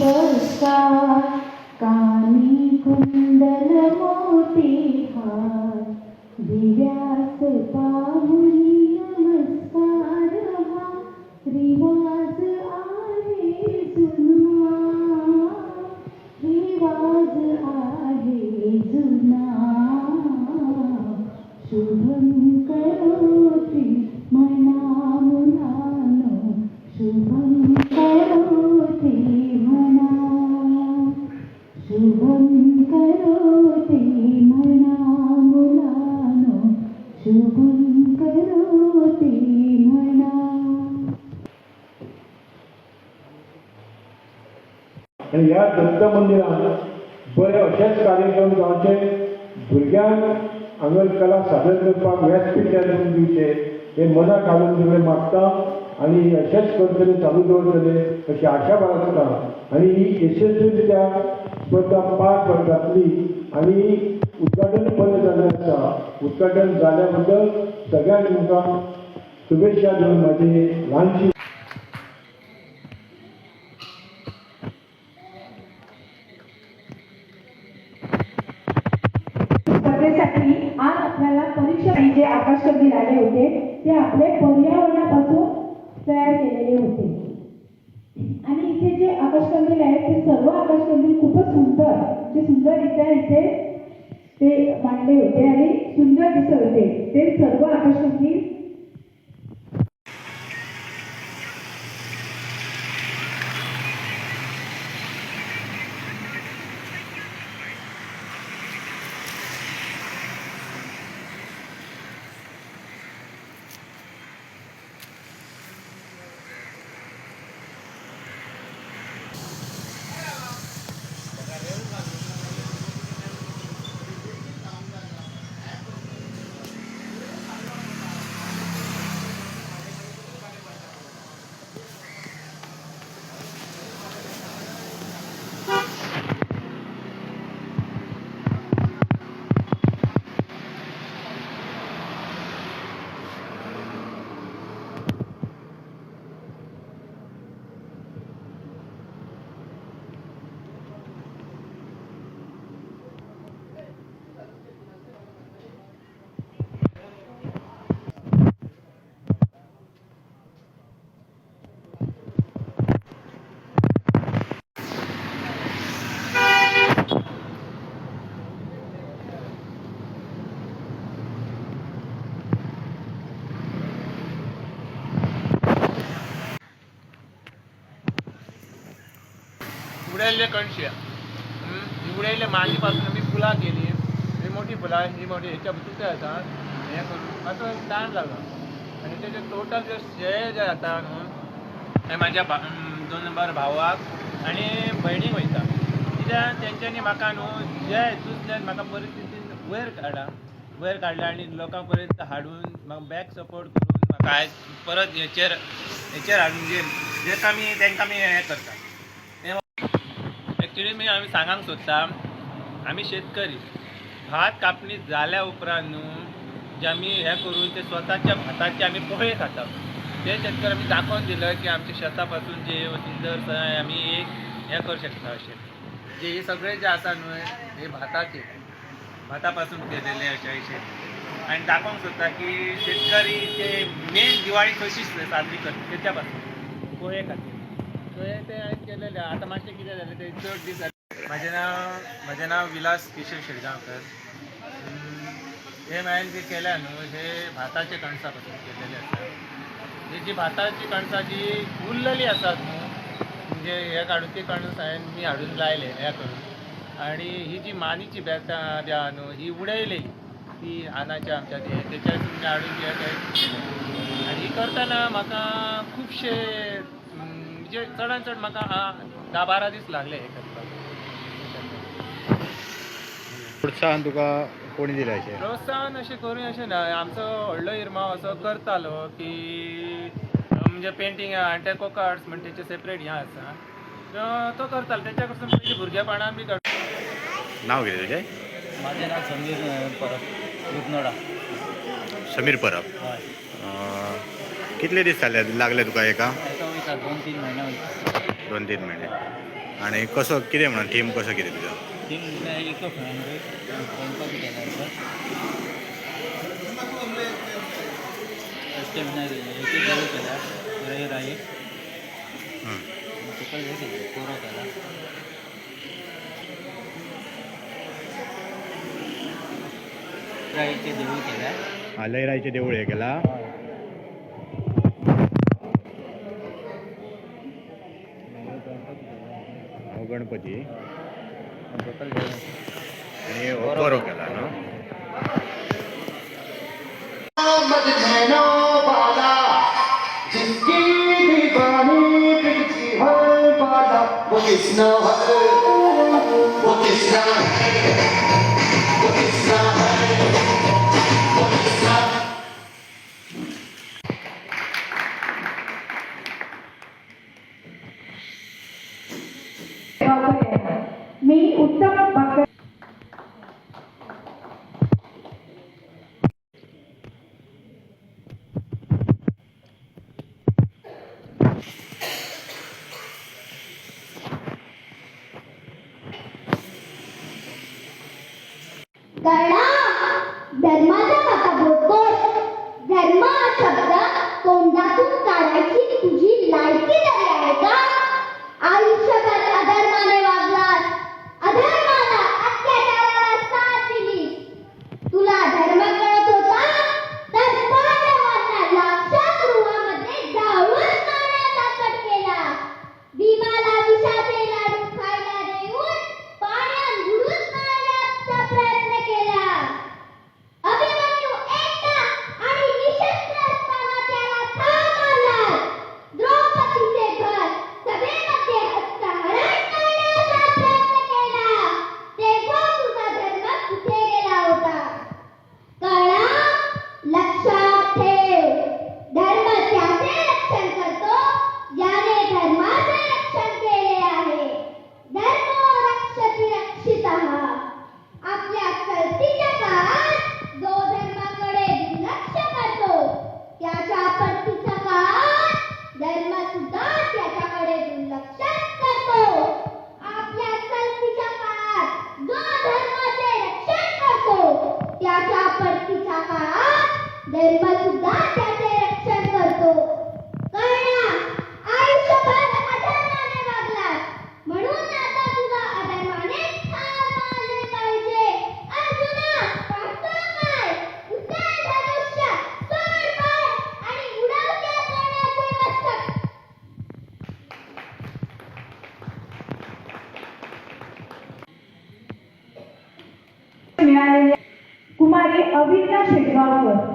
पुष्पकार कानी कुंडल मोती हार दिव्यास पाहुनी शुभं करोति आनी ह्या दत्त मंदिरात बरे अशेच कार्यक्रम जावचे भुरग्यांक हांगर कला सादर करपाक व्यासपीठ दिवचे हे मनाक हाडून सगळे मागता आणि अशाच पद्धतीने चालू दवरतले अशी आशा बाळगता. आणि ही यशस्वीरित्या स्पर्धा पार पडतातली. आणि उद्घाटन बंद जाल्लें उद्घाटन झाल्याबद्दल बद्दल सगळ्यांक शुभेच्छा देऊन म्हाजी लहानशी स्पर्धेसाठी आज आपल्याला परीक्षा जे आकाशकंदील आले होते ते आपले पर्यावरणापासून तयार केलेले होते. आणि इथे जे आकाशकंदील आहेत ते सर्व आकाशकंदील खूपच सुंदर जे सुंदररित्या इथे ते मांडले होते आणि सुंदर दिसत होते. ते सर्व आकाशकंदील उडालेले कणशी. हम्म, ही उडालेल्या मागीपासून मी फुलां केली. ही मोठी फुलां ही मोठी ह्याच्या तिथे येतात हे करून असं ताण लागला. आणि त्याचे टोटल जे शेळ जे जाता न्हू हे म्हाज्या भा दोन नंबर भावाक आणि भयणीक वयता. कित्याक तेंच्यांनी म्हाका न्हू जे हेतूंतल्यान म्हाका परिस्थितीन वयर काडा वयर काडला आनी लोकां पर्यंत हाडून म्हाका बॅक सपोर्ट करून म्हाका आयज परत हेचेर हेचेर हाडून जे जे आमी तेंकां आमी हें करता. ॲक्च्युली मी आम्ही सांगांक सोदता आमी शेतकरी. भात कापणी जाल्या उपरांत न्हू जे आमी हें करून ते स्वताच्या भाताचे आमी पोळे खाता. ते शेतकरी आमी दाखोवन दिलं की आमच्या शेता पासून जे सुंदर आमी एक हें करूं शकता अशें जे हे सगळे जे आसा न्हू हे भाताचे भाता पासून केलेले अशें अशे आनी दाखोवंक सोदता की शेतकरी ते मेन दिवाळी कशी साजरी करता तेच्या पासून पोळे खातीर सो ते हांवें केलेलें आतां मातशें कितें जालें ते चड दीस जाले म्हाजें नांव म्हजें नांव विलास किशोर शिरगांवकर. हम्म, हे हांवें जे केल्या न्हू हे भाताचे कणसां पासून केलेले आसा ही जी भाताची कणसां जी उरलेली आसात न्हू म्हणजे हे काडून ती कणस हांवें मी हाडून लायले हे करून आणि ही जी मानीची बेतां बी आहा न्हू ही उडयली ती आनाच्या आमच्या ते तेच्या तुमचे हाडून जे ते आनी ही करतना म्हाका खुबशे म्हणजे चडांत चड म्हाका आ- धा बारा दीस लागले हे करपाक प्रोत्साहन तुका कोणी दिलें अशें? प्रोत्साहन अशें करूं अशें ना. आमचो व्हडलो इरमाव असो करतालो की म्हणजे पेंटींग आनी ते कोकार्ड्स म्हणजे तेचे सेपरेट हें आसा. तो- करतालो. तेच्या कडसून पयलीं भुरगेपणान बी काड नाव कितें तुजें माझे नाव संदीप परब रुपनोडा. समीर परब. कितले दीस जाले लागले तुका एका? आता दोन तीन महिने दोन तीन महिने आणि कसो कितें म्हणा थीम कसो कितें तुझं थीम केला राई देऊळ केला लयराईचे देऊळ हे केला ಗಣಪತಿ ನೀವು ಒಬ್ಬರು ಹೋಗಲ್ಲ Krishna, Krishna, Krishna. उत्तम भाकर धर्माचा धर्म हा शब्द तोंडातून काढायची तुझी लायकी आयुष्य आहे अविद्या शेटगावकर